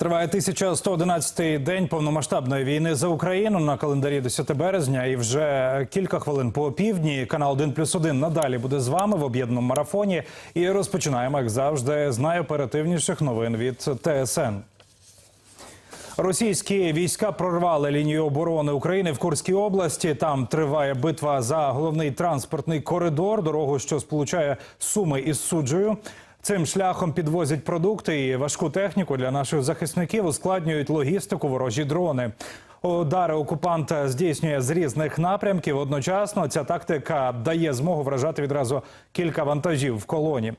Триває 1111-й день повномасштабної війни за Україну на календарі 10 березня. І вже кілька хвилин по півдні канал 1 плюс 1 надалі буде з вами в об'єднаному марафоні. І розпочинаємо, як завжди, з найоперативніших новин від ТСН. Російські війська прорвали лінію оборони України в Курській області. Там триває битва за головний транспортний коридор, дорогу, що сполучає Суми із суджею. Цим шляхом підвозять продукти і важку техніку для наших захисників. Ускладнюють логістику ворожі дрони. Удари окупанта здійснює з різних напрямків. Одночасно ця тактика дає змогу вражати відразу кілька вантажів в колоні.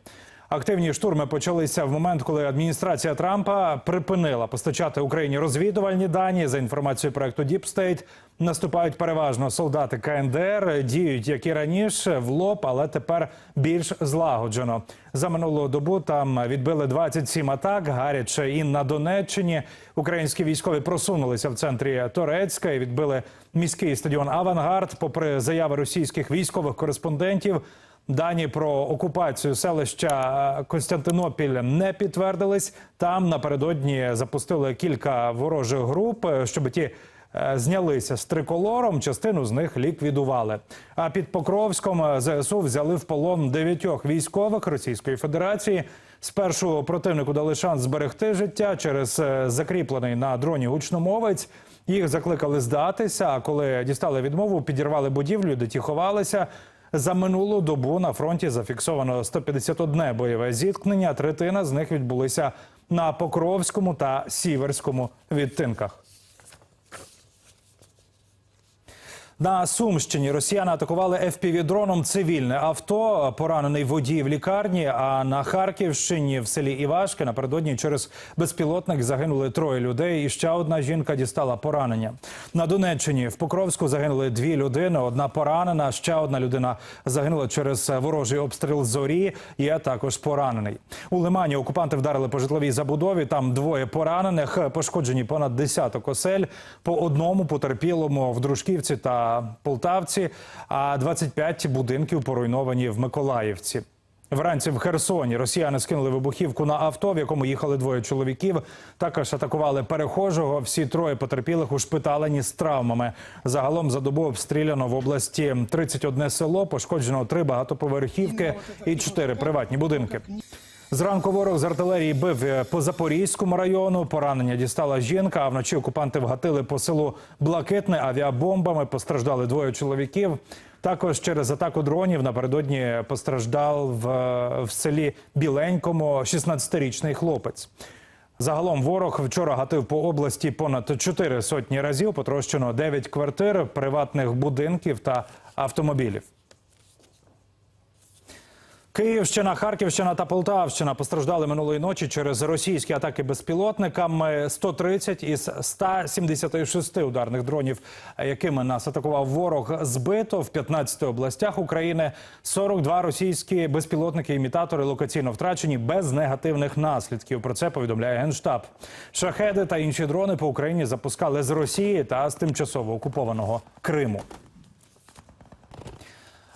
Активні штурми почалися в момент, коли адміністрація Трампа припинила постачати Україні розвідувальні дані за інформацією проекту Deep State. Наступають переважно солдати КНДР, діють як і раніше в лоб, але тепер більш злагоджено. За минулу добу там відбили 27 атак. Гаряче і на Донеччині. Українські військові просунулися в центрі Торецька і відбили міський стадіон Авангард. Попри заяви російських військових кореспондентів. Дані про окупацію селища е, Костянтинопіль не підтвердились. Там напередодні запустили кілька ворожих груп, е, щоб ті е, знялися з триколором. Частину з них ліквідували. А під Покровськом ЗСУ взяли в полон дев'ятьох військових Російської Федерації. Спершу противнику дали шанс зберегти життя через закріплений на дроні гучномовець. Їх закликали здатися. А коли дістали відмову, підірвали будівлю, де ті ховалися. За минулу добу на фронті зафіксовано 151 бойове зіткнення. Третина з них відбулися на Покровському та Сіверському відтинках. На Сумщині росіяни атакували FPV-дроном цивільне авто. Поранений водій в лікарні. А на Харківщині в селі Івашки напередодні через безпілотник загинули троє людей. І ще одна жінка дістала поранення. На Донеччині в Покровську загинули дві людини. Одна поранена. Ще одна людина загинула через ворожий обстріл зорі. Є також поранений. У Лимані окупанти вдарили по житловій забудові. Там двоє поранених. Пошкоджені понад десяток осель. По одному потерпілому в Дружківці та Полтавці, а 25 будинків поруйновані в Миколаївці. Вранці в Херсоні росіяни скинули вибухівку на авто, в якому їхали двоє чоловіків. Також атакували перехожого. Всі троє потерпілих ушпиталені з травмами. Загалом за добу обстріляно в області 31 село, пошкоджено три багатоповерхівки і чотири приватні будинки. Зранку ворог з артилерії бив е, по Запорізькому району. Поранення дістала жінка. А вночі окупанти вгатили по селу Блакитне авіабомбами. Постраждали двоє чоловіків. Також через атаку дронів напередодні постраждав в, в селі Біленькому 16-річний хлопець. Загалом ворог вчора гатив по області понад 4 сотні разів. Потрощено 9 квартир, приватних будинків та автомобілів. Київщина, Харківщина та Полтавщина постраждали минулої ночі через російські атаки безпілотниками. 130 із 176 ударних дронів, якими нас атакував ворог, збито в 15 областях України. 42 російські безпілотники-імітатори локаційно втрачені без негативних наслідків. Про це повідомляє генштаб. Шахеди та інші дрони по Україні запускали з Росії та з тимчасово окупованого Криму.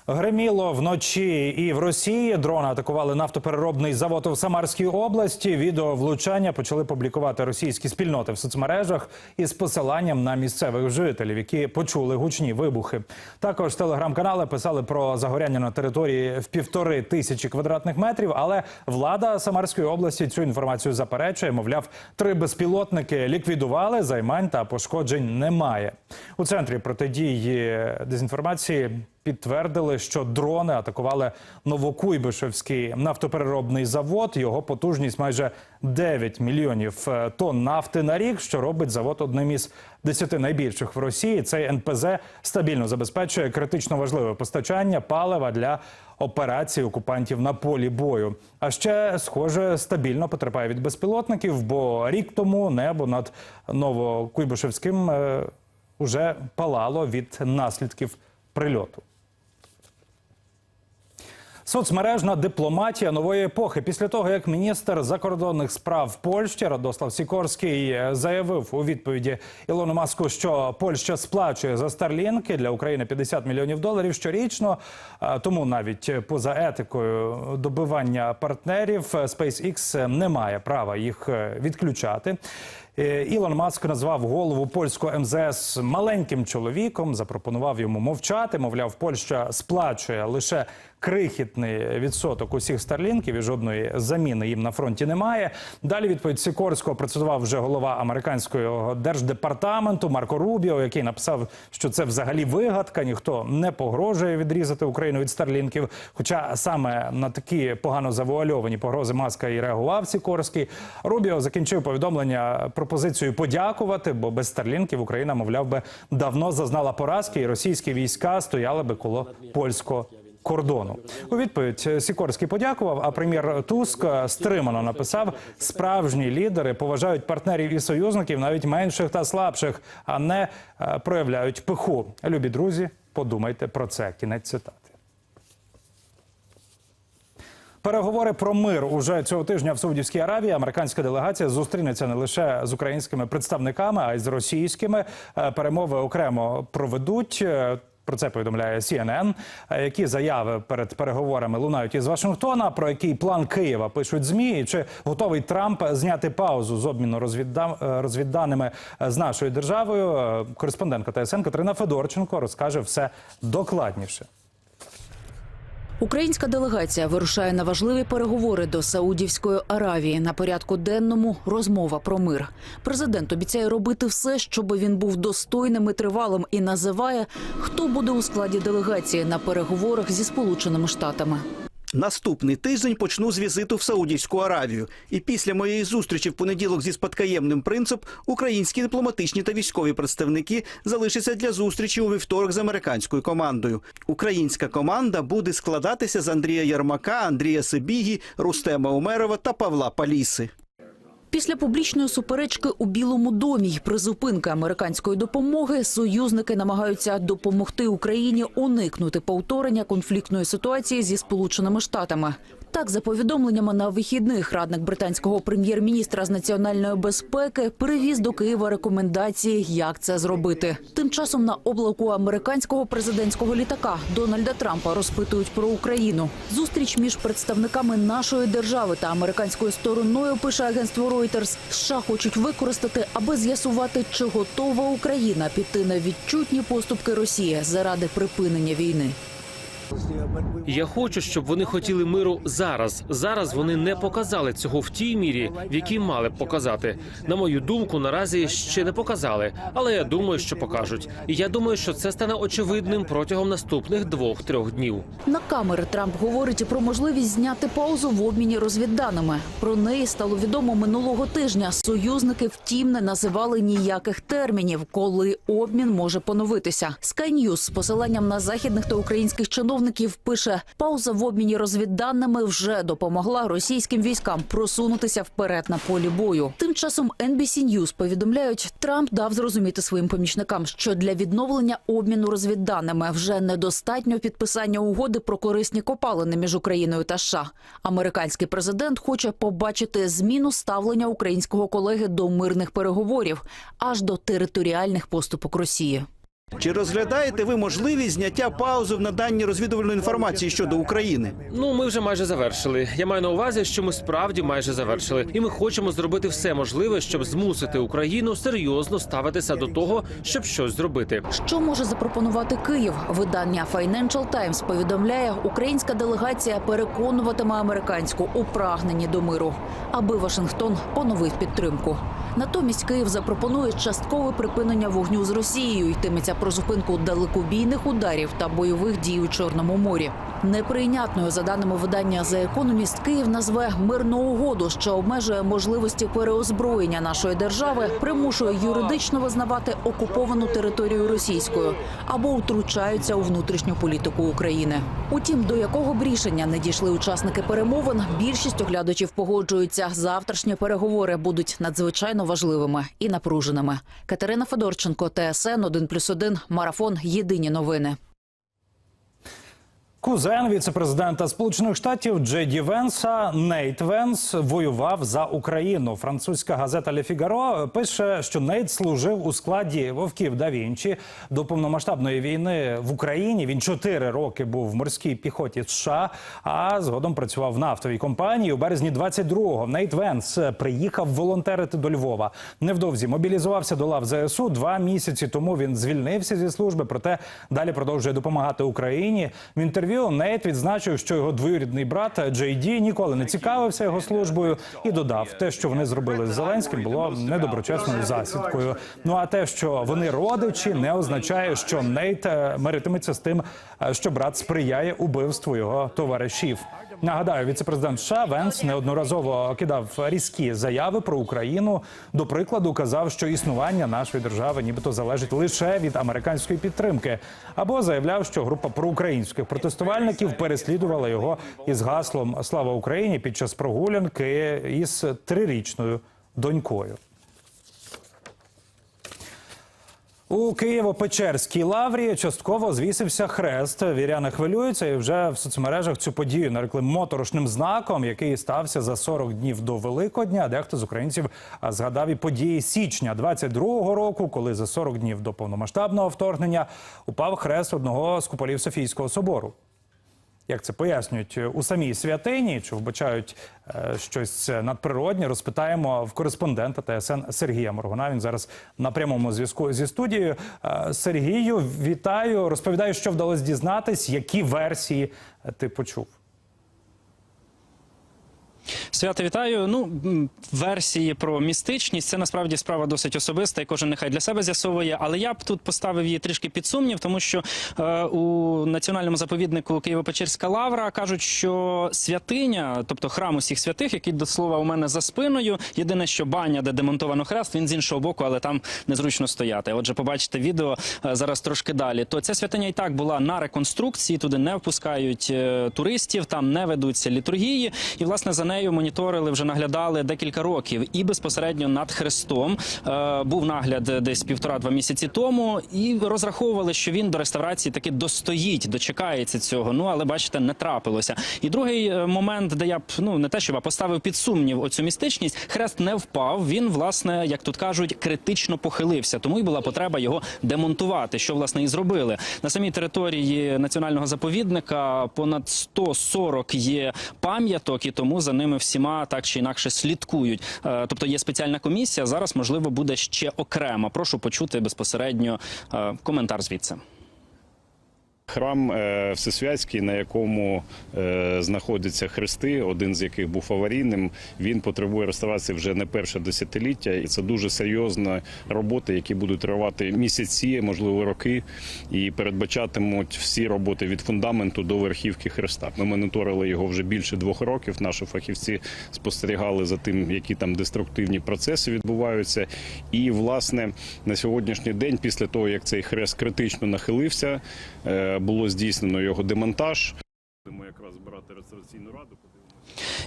Гриміло вночі і в Росії. Дрони атакували нафтопереробний завод у Самарській області. Відео влучання почали публікувати російські спільноти в соцмережах із посиланням на місцевих жителів, які почули гучні вибухи. Також телеграм-канали писали про загоряння на території в півтори тисячі квадратних метрів. Але влада Самарської області цю інформацію заперечує. Мовляв, три безпілотники ліквідували займань та пошкоджень немає. У центрі протидії дезінформації підтвердили, що дрони атакували Новокуйбишевський нафтопереробний завод. Його потужність майже 9 мільйонів е, тонн нафти на рік, що робить завод одним із десяти найбільших в Росії. Цей НПЗ стабільно забезпечує критично важливе постачання палива для операцій окупантів на полі бою. А ще, схоже, стабільно потерпає від безпілотників, бо рік тому небо над Новокуйбишевським е, уже палало від наслідків прильоту. Соцмережна дипломатія нової епохи. Після того, як міністр закордонних справ Польщі Радослав Сікорський е, заявив у відповіді Ілону Маску, що Польща сплачує за старлінки для України 50 мільйонів доларів щорічно. е, Тому навіть поза етикою добивання партнерів е, SpaceX не має права їх відключати. Е, Ілон Маск назвав голову польського МЗС маленьким чоловіком, запропонував йому мовчати. Мовляв, Польща сплачує лише крихітний відсоток усіх старлінків і жодної заміни їм на фронті немає. Далі відповідь Сікорського процитував вже голова американського держдепартаменту Марко Рубіо, який написав, що це взагалі вигадка. Ніхто не погрожує відрізати Україну від старлінків. Хоча саме на такі погано завуальовані погрози Маска і реагував Сікорський. Рубіо закінчив повідомлення пропозицією подякувати, бо без старлінків Україна, мовляв би, давно зазнала поразки, і російські війська стояли би коло польського кордону. У відповідь Сікорський подякував. А прем'єр Туск стримано написав: справжні лідери поважають партнерів і союзників, навіть менших та слабших, а не е, проявляють пиху. Любі друзі, подумайте про це. Кінець цитати. Переговори про мир уже цього тижня в Саудівській Аравії. Американська делегація зустрінеться не лише з українськими представниками, а й з російськими. Е, Перемови окремо проведуть. Е, Про це повідомляє CNN. Е, Які заяви перед переговорами лунають із Вашингтона? Про який план Києва пишуть змі? І Чи готовий Трамп зняти паузу з обміну розвідда- розвідданими з нашою державою? Кореспондентка ТСН Катерина Федорченко розкаже все докладніше. Українська делегація вирушає на важливі переговори до Саудівської Аравії. На порядку денному розмова про мир. Президент обіцяє робити все, щоб він був достойним і тривалим, і називає, хто буде у складі делегації на переговорах зі Сполученими Штатами. Наступний тиждень почну з візиту в Саудівську Аравію. І після моєї зустрічі в понеділок зі спадкоємним принцип українські дипломатичні та військові представники залишаться для зустрічі у вівторок з американською командою. Українська команда буде складатися з Андрія Ярмака, Андрія Сибігі, Рустема Умерова та Павла Паліси. Після публічної суперечки у Білому домі й призупинки американської допомоги союзники намагаються допомогти Україні уникнути повторення конфліктної ситуації зі Сполученими Штатами. Так, за повідомленнями на вихідних, радник британського прем'єр-міністра з національної безпеки привіз до Києва рекомендації, як це зробити. Тим часом на облаку американського президентського літака Дональда Трампа розпитують про Україну. Зустріч між представниками нашої держави та американською стороною пише агентство Reuters, США хочуть використати, аби з'ясувати, чи готова Україна піти на відчутні поступки Росії заради припинення війни. Я хочу, щоб вони хотіли миру зараз. Зараз вони не показали цього в тій мірі, в якій мали б показати. На мою думку, наразі ще не показали, але я думаю, що покажуть. Я думаю, що це стане очевидним протягом наступних двох-трьох днів. На камери Трамп говорить про можливість зняти паузу в обміні розвідданими. Про неї стало відомо минулого тижня. Союзники, втім, не називали ніяких термінів, коли обмін може поновитися. Sky News з посиланням на західних та українських чиновників пише: пауза в обміні розвідданими вже допомогла російським військам просунутися вперед на полі бою. Тим часом NBC News повідомляють, Трамп дав зрозуміти своїм помічникам, що для відновлення обміну розвідданими вже недостатньо підписання угоди про корисні копалини між Україною та США. Американський президент хоче побачити зміну ставлення українського колеги до мирних переговорів аж до територіальних поступок Росії. Чи розглядаєте ви можливість зняття паузи в наданні розвідувальної інформації щодо України? Ну, ми вже майже завершили. Я маю на увазі, що ми справді майже завершили, і ми хочемо зробити все можливе, щоб змусити Україну серйозно ставитися до того, щоб щось зробити. Що може запропонувати Київ? Видання Financial Times повідомляє, українська делегація переконуватиме американську у прагненні до миру, аби Вашингтон поновив підтримку. Натомість Київ запропонує часткове припинення вогню з Росією. Йтиметься про зупинку далекобійних ударів та бойових дій у Чорному морі. Неприйнятною, за даними видання The Economist, Київ назве мирну угоду, що обмежує можливості переозброєння нашої держави, примушує юридично визнавати окуповану територію російською або втручаються у внутрішню політику України. Утім, до якого б рішення не дійшли учасники перемовин, більшість оглядачів погоджуються. Завтрашні переговори будуть надзвичайно важливими і напруженими. Катерина Федорченко, ТСН 1+,1, Марафон. Єдині новини. Кузен віцепрезидента Сполучених Штатів Джей Венса Нейт Венс воював за Україну. Французька газета Ле Фігаро пише, що Нейт служив у складі вовків да Вінчі до повномасштабної війни в Україні. Він чотири роки був в морській піхоті США, а згодом працював в нафтовій компанії. У березні 22-го Нейт Венс приїхав волонтерити до Львова. Невдовзі мобілізувався до лав ЗСУ. Два місяці тому він звільнився зі служби, проте далі продовжує допомагати Україні. В інтерв'ю Нейт відзначив, що його двоюрідний брат Джей Ді ніколи не цікавився його службою і додав, те, що вони зробили з Зеленським, було недоброчесною засідкою. Ну а те, що вони родичі, не означає, що Нейт е, миритиметься з тим, е, що брат сприяє убивству його товаришів. Нагадаю, віцепрезидент США Венс неодноразово кидав різкі заяви про Україну. До прикладу, казав, що існування нашої держави, нібито залежить лише від американської підтримки, або заявляв, що група проукраїнських протестувальників переслідувала його із гаслом Слава Україні під час прогулянки із трирічною донькою. У Києво-Печерській лаврі частково звісився хрест. Віряни хвилюються і вже в соцмережах цю подію нарекли моторошним знаком, який стався за 40 днів до Великодня. Дехто з українців згадав і події січня 22-го року, коли за 40 днів до повномасштабного вторгнення упав хрест одного з куполів Софійського собору. Як це пояснюють у самій святині, чи вбачають е, щось надприроднє, розпитаємо в кореспондента ТСН Сергія Моргуна. Він зараз на прямому зв'язку зі студією. Е, Сергію, вітаю. Розповідаю, що вдалося дізнатись, які версії е, ти почув. Свято вітаю. Ну версії про містичність це насправді справа досить особиста, і кожен нехай для себе з'ясовує. Але я б тут поставив її трішки під сумнів, тому що е, у національному заповіднику Києво-Печерська лавра кажуть, що святиня, тобто храм усіх святих, який до слова у мене за спиною. Єдине, що баня, де демонтовано хрест, він з іншого боку, але там незручно стояти. Отже, побачите відео е, зараз трошки далі. То ця святиня і так була на реконструкції. Туди не впускають е, туристів, там не ведуться літургії, і власне за нею моніторили, вже наглядали декілька років. І безпосередньо над хрестом е, був нагляд десь півтора-два місяці тому, і розраховували, що він до реставрації таки достоїть, дочекається цього. Ну але бачите, не трапилося. І другий е, момент, де я б ну не те, щоб а поставив під сумнів оцю містичність, хрест не впав. Він, власне, як тут кажуть, критично похилився. Тому й була потреба його демонтувати, що власне і зробили на самій території національного заповідника. Понад 140 є пам'яток, і тому за ними всіма так чи інакше слідкують. Е, Тобто є спеціальна комісія. Зараз можливо буде ще окремо. Прошу почути безпосередньо е, коментар звідси. Храм е, Всесвятський, на якому е, знаходяться хрести, один з яких був аварійним, він потребує реставрації вже не перше десятиліття, і це дуже серйозна робота, які будуть тривати місяці, можливо, роки, і передбачатимуть всі роботи від фундаменту до верхівки хреста. Ми моніторили його вже більше двох років. Наші фахівці спостерігали за тим, які там деструктивні процеси відбуваються. І власне на сьогоднішній день, після того як цей хрест критично нахилився. Було здійснено його демонтаж. Будемо якраз збирати реставраційну раду.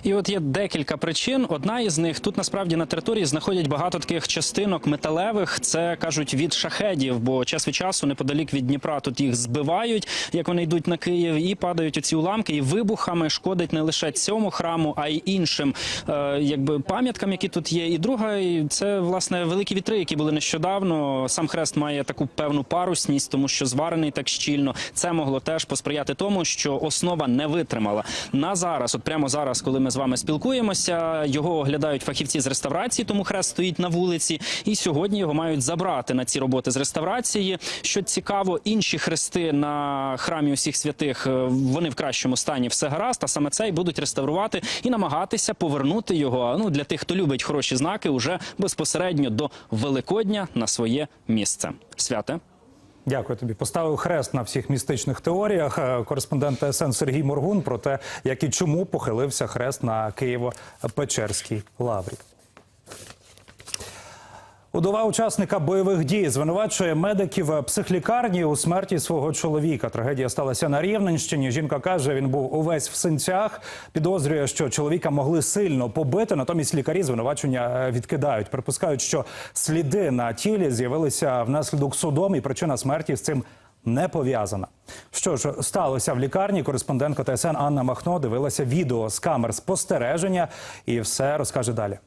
І от є декілька причин. Одна із них тут насправді на території знаходять багато таких частинок металевих. Це кажуть від шахедів, бо час від часу неподалік від Дніпра тут їх збивають, як вони йдуть на Київ, і падають оці уламки, і вибухами шкодить не лише цьому храму, а й іншим е, якби пам'яткам, які тут є. І друга це власне великі вітри, які були нещодавно. Сам хрест має таку певну парусність, тому що зварений так щільно. Це могло теж посприяти тому, що основа не витримала. На зараз, от прямо зараз, коли ми з вами спілкуємося, його оглядають фахівці з реставрації, тому хрест стоїть на вулиці. І сьогодні його мають забрати на ці роботи з реставрації. Що цікаво, інші хрести на храмі усіх святих е, вони в кращому стані все гаразд. А саме цей будуть реставрувати і намагатися повернути його. Ну для тих, хто любить хороші знаки, уже безпосередньо до Великодня на своє місце. Святе. Дякую тобі. Поставив хрест на всіх містичних теоріях. Е, Кореспондент ТСН Сергій Моргун про те, як і чому похилився хрест на Києво-Печерській лаврі. Удова учасника бойових дій звинувачує медиків психлікарні у смерті свого чоловіка. Трагедія сталася на Рівненщині. Жінка каже, він був увесь в синцях. Підозрює, що чоловіка могли сильно побити. Натомість лікарі звинувачення е, відкидають. Припускають, що сліди на тілі з'явилися внаслідок судом, і причина смерті з цим не пов'язана. Що ж сталося в лікарні? Кореспондентка ТСН Анна Махно дивилася відео з камер спостереження і все розкаже далі.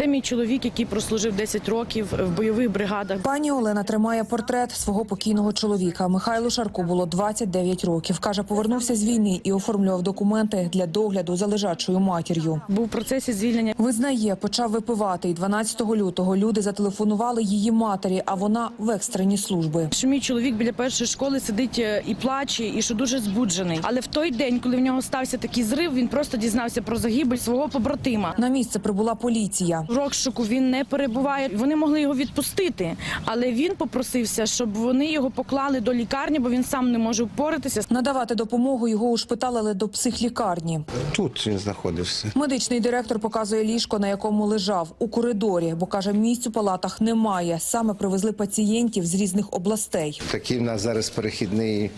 Це мій чоловік, який прослужив 10 років в бойових бригадах. Пані Олена тримає портрет свого покійного чоловіка. Михайлу Шарку було 29 років. Каже, повернувся з війни і оформлював документи для догляду за лежачою матір'ю. Був в процесі звільнення. Визнає, почав випивати. І 12 лютого люди зателефонували її матері, а вона в екстрені служби. Що мій чоловік біля першої школи сидить е, і плаче, і що дуже збуджений. Але в той день, коли в нього стався такий зрив, він просто дізнався про загибель свого побратима. На місце прибула поліція. В розшуку він не перебуває. Вони могли його відпустити, але він попросився, щоб вони його поклали до лікарні, бо він сам не може впоратися. Надавати допомогу його ушпиталили до психлікарні. Тут він знаходився. Медичний директор показує ліжко, на якому лежав у коридорі, бо каже, місць у палатах немає. Саме привезли пацієнтів з різних областей. Такий в нас зараз перехідний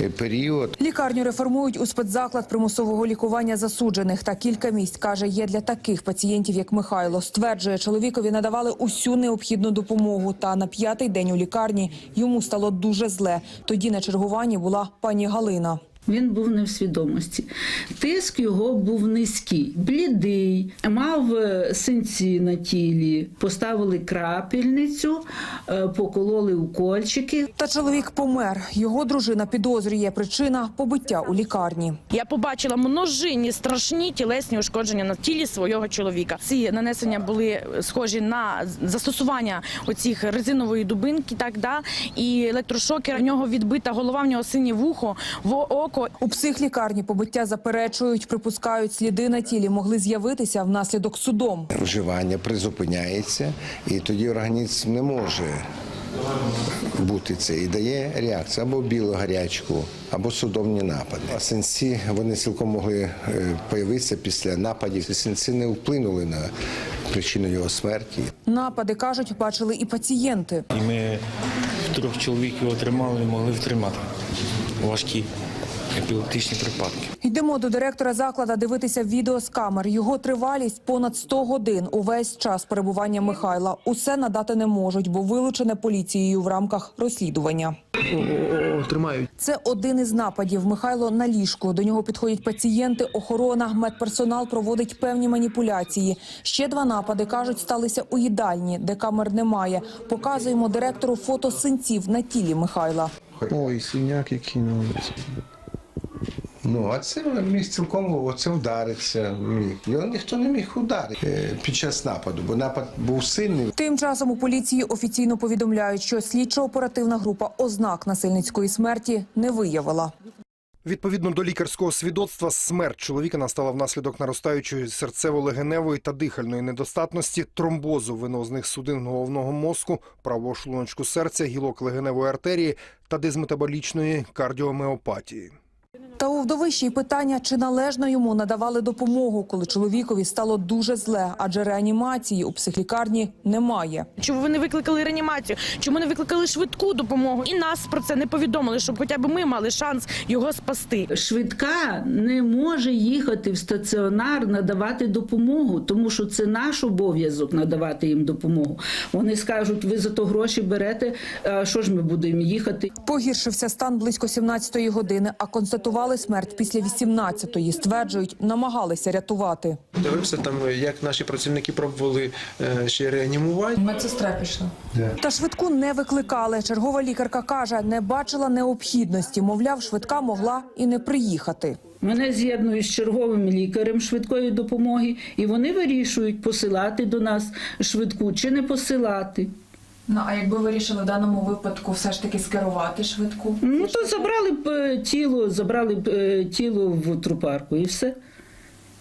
е, період. Лікарню реформують у спецзаклад примусового лікування засуджених. Та кілька місць каже, є для таких пацієнтів, як Михайло. Стверджує, чоловікові надавали усю необхідну допомогу. Та на п'ятий день у лікарні йому стало дуже зле. Тоді на чергуванні була пані Галина. Він був не в свідомості. Тиск його був низький, блідий, мав е, синці на тілі, поставили крапельницю, е, покололи укольчики. Та чоловік помер. Його дружина підозрює причина побиття у лікарні. Я побачила множинні страшні тілесні ушкодження на тілі свого чоловіка. Ці нанесення були схожі на застосування оцих резинової дубинки, так да і електрошокера. В нього відбита голова, в нього синє вухо, в око. У психлікарні побиття заперечують, припускають, сліди на тілі могли з'явитися внаслідок судом. Вживання призупиняється, і тоді організм не може бути це і дає реакцію або білу гарячку, або судомні напади. А синці вони цілком могли е, появитися після нападів. Ці Синці не вплинули на причину його смерті. Напади кажуть, бачили і пацієнти. І ми трьох чоловік його тримали, не могли втримати. Важкі епілептичні припадки. Йдемо до директора заклада дивитися відео з камер. Його тривалість понад 100 годин. Увесь час перебування Михайла. Усе надати не можуть, бо вилучене поліцією в рамках розслідування. Це один із нападів. Михайло на ліжку. До нього підходять пацієнти, охорона, медперсонал проводить певні маніпуляції. Ще два напади кажуть, сталися у їдальні, де камер немає. Показуємо директору фото синців на тілі Михайла. Ой, синяк який ну. Ну, а це міг цілком оце вдариться. Міг. Його ніхто не міг ударити е, під час нападу, бо напад був сильний. Тим часом у поліції офіційно повідомляють, що слідчо-оперативна група ознак насильницької смерті не виявила. Відповідно до лікарського свідоцтва, смерть чоловіка настала внаслідок наростаючої серцево-легеневої та дихальної недостатності, тромбозу венозних судин головного мозку, правого шлуночку серця, гілок легеневої артерії та дизметаболічної кардіомеопатії. Та у вдовищі й питання, чи належно йому надавали допомогу, коли чоловікові стало дуже зле, адже реанімації у психлікарні немає. Чому ви не викликали реанімацію? Чому не викликали швидку допомогу? І нас про це не повідомили, щоб хоча б ми мали шанс його спасти. Швидка не може їхати в стаціонар надавати допомогу, тому що це наш обов'язок надавати їм допомогу. Вони скажуть, ви за то гроші берете. Що ж ми будемо їхати? Погіршився стан близько 17-ї години, а констатували смерть після 18-ї. Стверджують, намагалися рятувати. Дивився там, як наші працівники пробували е, ще реанімувати. Медсестра пішла. Та швидку не викликали. Чергова лікарка каже, не бачила необхідності. Мовляв, швидка могла і не приїхати. Мене з'єднують з черговим лікарем швидкої допомоги, і вони вирішують, посилати до нас швидку чи не посилати. Ну а якби вирішили в даному випадку все ж таки скерувати швидку? Ну то забрали б е, тіло, забрали б е, тіло в трупарку і все.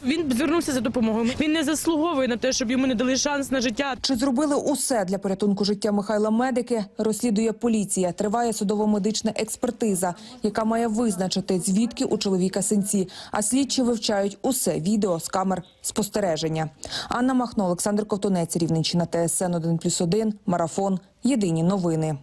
Він звернувся за допомогою. Він не заслуговує на те, щоб йому не дали шанс на життя. Чи зробили усе для порятунку життя Михайла медики? Розслідує поліція. Триває судово-медична експертиза, яка має визначити, звідки у чоловіка синці. А слідчі вивчають усе відео з камер спостереження. Анна Махно, Олександр Ковтунець, Рівненщина, ТСН 1+,1, Марафон. Єдині новини.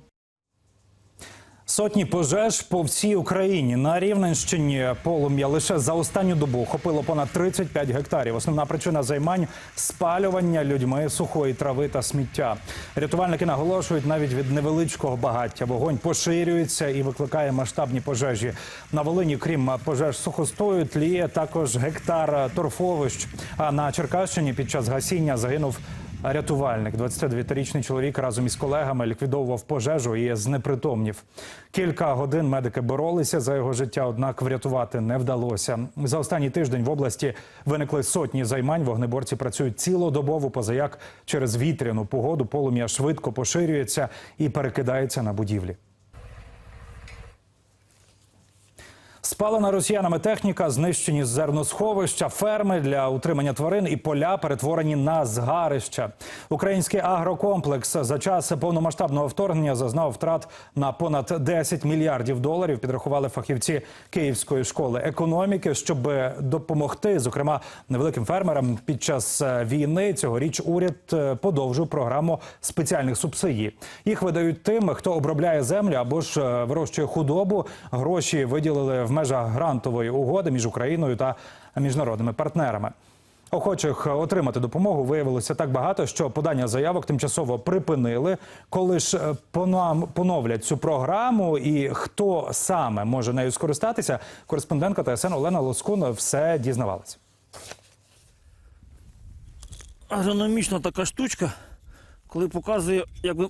Сотні пожеж по всій Україні на Рівненщині полум'я лише за останню добу охопило понад 35 гектарів. Основна причина займань спалювання людьми сухої трави та сміття. Рятувальники наголошують, навіть від невеличкого багаття вогонь поширюється і викликає масштабні пожежі. На Волині, крім пожеж сухостою, тліє також гектар торфовищ. А на Черкащині під час гасіння загинув Рятувальник, 29-річний чоловік разом із колегами ліквідовував пожежу і знепритомнів. Кілька годин медики боролися за його життя, однак врятувати не вдалося. За останній тиждень в області виникли сотні займань. Вогнеборці працюють цілодобово, позаяк через вітряну погоду полум'я швидко поширюється і перекидається на будівлі. Спалена росіянами техніка, знищені зерносховища, ферми для утримання тварин і поля перетворені на згарища. Український агрокомплекс за час повномасштабного вторгнення зазнав втрат на понад 10 мільярдів доларів. Підрахували фахівці Київської школи економіки, щоб допомогти, зокрема невеликим фермерам під час е, війни. Цьогоріч уряд е, подовжив програму спеціальних субсидій. Їх видають тим, хто обробляє землю або ж е, вирощує худобу. Гроші виділили в межах грантової угоди між Україною та міжнародними партнерами. Охочих отримати допомогу виявилося так багато, що подання заявок тимчасово припинили. Коли ж е, поновлять цю програму і хто саме може нею скористатися, кореспондентка ТСН Олена Лоскун все дізнавалася. Агрономічна така штучка, коли показує, якби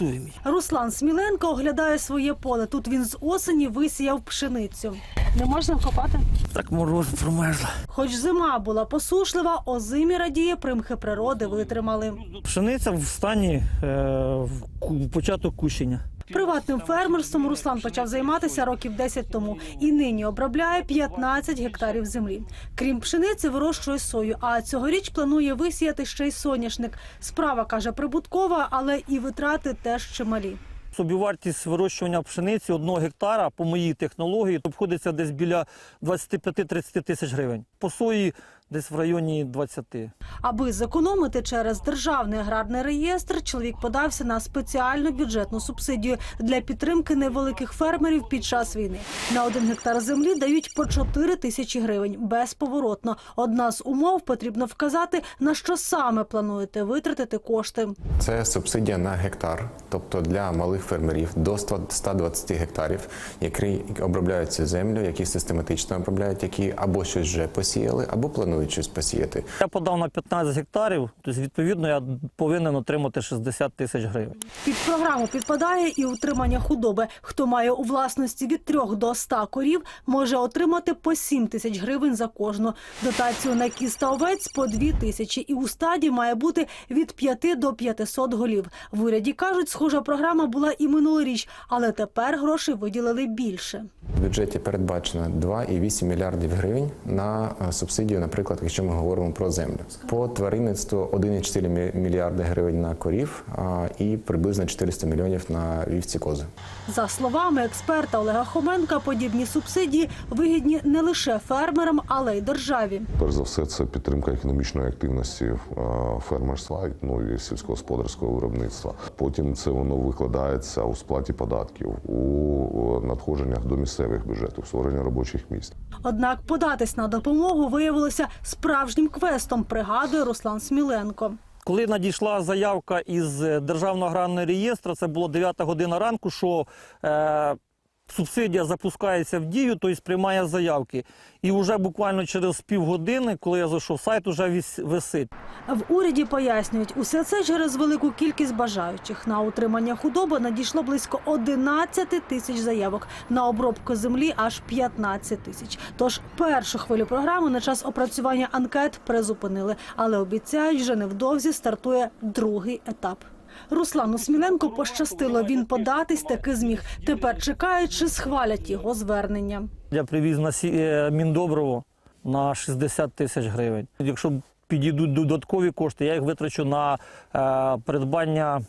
ім'я. Руслан Сміленко оглядає своє поле. Тут він з осені висіяв пшеницю. Не можна вкопати? Так мороз промерзла. Хоч зима була посушлива, озимі радіє, примхи природи витримали. Пшениця в стані е, в початок кущення. Приватним фермерством Руслан почав займатися років 10 тому і нині обробляє 15 гектарів землі. Крім пшениці, вирощує сою. А цьогоріч планує висіяти ще й соняшник. Справа каже прибуткова, але і витрати теж чималі. Собівартість вирощування пшениці одного гектара по моїй технології обходиться десь біля 25-30 тисяч гривень. По сої десь в районі 20. Аби зекономити через державний аграрний реєстр, чоловік подався на спеціальну бюджетну субсидію для підтримки невеликих фермерів під час війни. На один гектар землі дають по 4 тисячі гривень безповоротно. Одна з умов потрібно вказати на що саме плануєте витратити кошти. Це субсидія на гектар, тобто для малих фермерів до 100 120 гектарів, які обробляють цю землю, які систематично обробляють, які або щось вже посіяли, або планують щось посіяти. Я подав на 15 гектарів, тобто відповідно я повинен отримати 60 тисяч гривень. Під програму підпадає і утримання худоби. Хто має у власності від 3 до 100 корів, може отримати по 7 тисяч гривень за кожну. Дотацію на кіз та овець по 2 тисячі. І у стаді має бути від 5 до 500 голів. В уряді кажуть, схожа програма була і минулоріч, але тепер грошей виділили більше. В бюджеті передбачено 2,8 мільярдів гривень на е, субсидію, наприклад, якщо ми говоримо про землю. По тваринництву 1,4 мі- мільярди гривень на корів і приблизно 400 мільйонів на вівці кози. За словами експерта Олега Хоменка, подібні субсидії вигідні не лише фермерам, але й державі. Перш за все, це підтримка економічної активності фермерства, ну і сільськогосподарського виробництва. Потім це воно викладається у сплаті податків, у надходженнях до місцевих бюджетів, створення робочих місць. Однак податись на допомогу виявилося справжнім квестом, пригадує Руслан Сміленко. Коли надійшла заявка із Державного аграрного реєстру, це було 9 година ранку, що е, субсидія запускається в дію, тобто приймає заявки. І вже буквально через півгодини, коли я зайшов сайт, вже висить. В уряді пояснюють, усе це через велику кількість бажаючих. На утримання худоби надійшло близько 11 тисяч заявок, на обробку землі аж 15 тисяч. Тож першу хвилю програми на час опрацювання анкет призупинили, але обіцяють, вже невдовзі стартує другий етап. Руслану Сміленко пощастило. Він податись таки зміг. Тепер чекають, чи схвалять його звернення. Я привіз на е, на 60 тисяч гривень. Якщо підійдуть додаткові кошти, я їх витрачу на е, придбання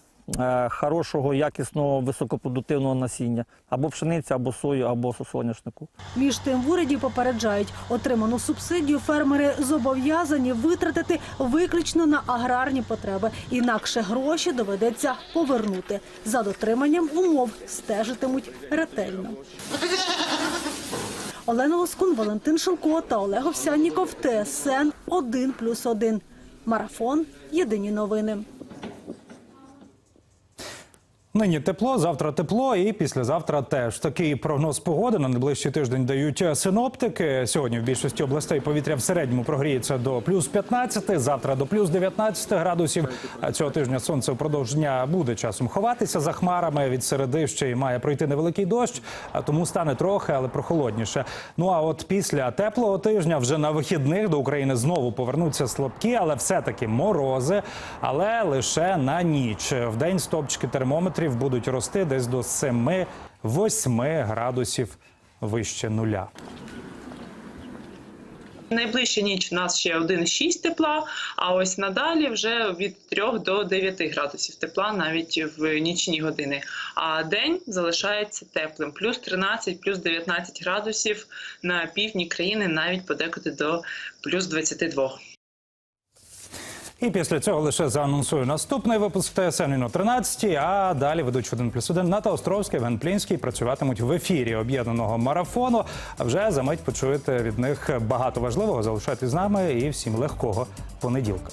хорошого, якісного, високопродуктивного насіння або пшениці, або сою, або соняшнику. Між тим в уряді попереджають, отриману субсидію фермери зобов'язані витратити виключно на аграрні потреби. Інакше гроші доведеться повернути. За дотриманням умов стежитимуть ретельно. Олена Лоскун, Валентин Шилко та Олег Овсянніков. ТСН 1+,1. Марафон. Єдині новини. Нині тепло, завтра тепло і післязавтра теж. Такий прогноз погоди на найближчий тиждень дають синоптики. Сьогодні в більшості областей повітря в середньому прогріється до плюс 15, завтра до плюс 19 градусів. Цього тижня сонце впродовж дня буде часом ховатися за хмарами. Від середи ще й має пройти невеликий дощ, а тому стане трохи, але прохолодніше. Ну а от після теплого тижня вже на вихідних до України знову повернуться слабкі, але все-таки морози, але лише на ніч. В день стопчики термометрів будуть рости десь до 7-8 градусів вище нуля. Найближча ніч у нас ще 1,6 тепла, а ось надалі вже від 3 до 9 градусів тепла навіть в нічні години. А день залишається теплим. Плюс 13, плюс 19 градусів на півдні країни, навіть подекуди до плюс 22. І після цього лише заанонсую наступний випуск ТСН о 13 а далі ведуть 1 плюс 1 Ната Островська, Євген Плінський працюватимуть в ефірі об'єднаного марафону. А вже за мить почуєте від них багато важливого. Залишайтесь з нами і всім легкого понеділка.